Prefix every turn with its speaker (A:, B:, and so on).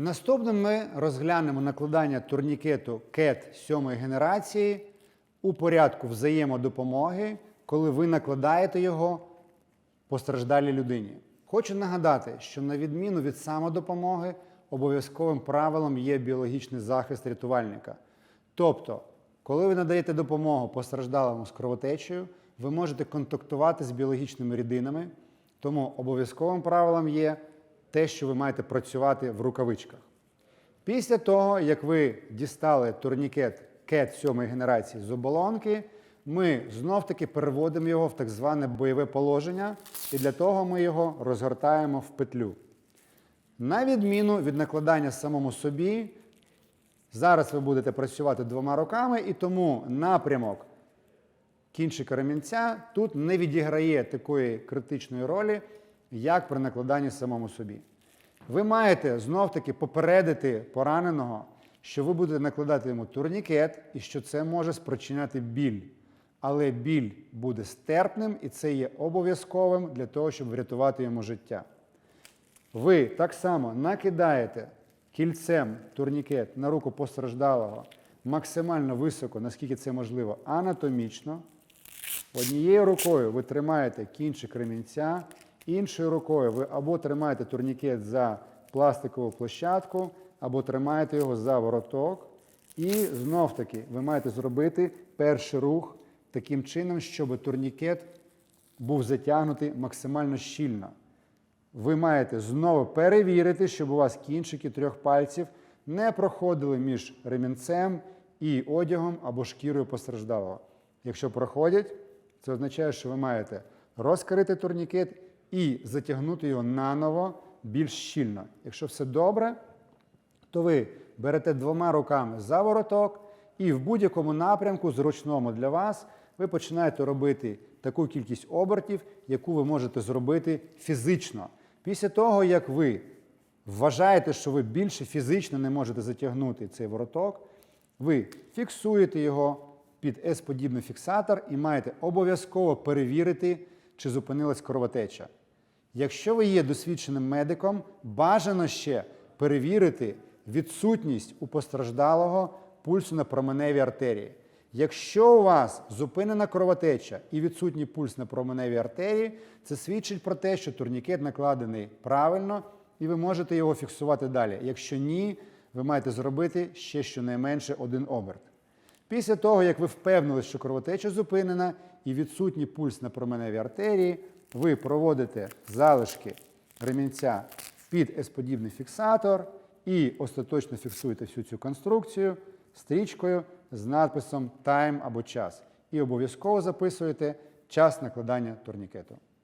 A: Наступним ми розглянемо накладання турнікету CAT 7 генерації у порядку взаємодопомоги, коли ви накладаєте його постраждалій людині. Хочу нагадати, що на відміну від самодопомоги, обов'язковим правилом є біологічний захист рятувальника. Тобто, коли ви надаєте допомогу постраждалому з кровотечею, ви можете контактувати з біологічними рідинами, тому обов'язковим правилом є те, що ви маєте працювати в рукавичках. Після того, як ви дістали турнікет CAT 7 генерації з оболонки, ми знов-таки переводимо його в так зване бойове положення, і для того ми його розгортаємо в петлю. На відміну від накладання самому собі, зараз ви будете працювати двома руками, і тому напрямок кінчика ремінця тут не відіграє такої критичної ролі, як при накладанні самому собі. Ви маєте знов-таки попередити пораненого, що ви будете накладати йому турнікет і що це може спричиняти біль. Але біль буде стерпним і це є обов'язковим для того, щоб врятувати йому життя. Ви так само накидаєте кільцем турнікет на руку постраждалого максимально високо, наскільки це можливо, анатомічно. Однією рукою ви тримаєте кінчик ремінця, іншою рукою ви або тримаєте турнікет за пластикову площадку, або тримаєте його за вороток. І знов таки ви маєте зробити перший рух таким чином, щоб турнікет був затягнутий максимально щільно. Ви маєте знову перевірити, щоб у вас кінчики трьох пальців не проходили між ремінцем і одягом або шкірою постраждалого. Якщо проходять, це означає, що ви маєте розкрити турнікет і затягнути його наново більш щільно. Якщо все добре, то ви берете двома руками за вороток і в будь-якому напрямку, зручному для вас, ви починаєте робити таку кількість обертів, яку ви можете зробити фізично. Після того, як ви вважаєте, що ви більше фізично не можете затягнути цей вороток, ви фіксуєте його під S-подібний фіксатор і маєте обов'язково перевірити, чи зупинилась кровотеча. Якщо ви є досвідченим медиком, бажано ще перевірити відсутність у постраждалого пульсу на променевій артерії. Якщо у вас зупинена кровотеча і відсутній пульс на променевій артерії, це свідчить про те, що турнікет накладений правильно і ви можете його фіксувати далі. Якщо ні, ви маєте зробити ще щонайменше один оберт. Після того, як ви впевнилися, що кровотеча зупинена і відсутній пульс на променевій артерії, ви проводите залишки ремінця під S-подібний фіксатор і остаточно фіксуєте всю цю конструкцію стрічкою з надписом Time або час. І обов'язково записуєте час накладання турнікету.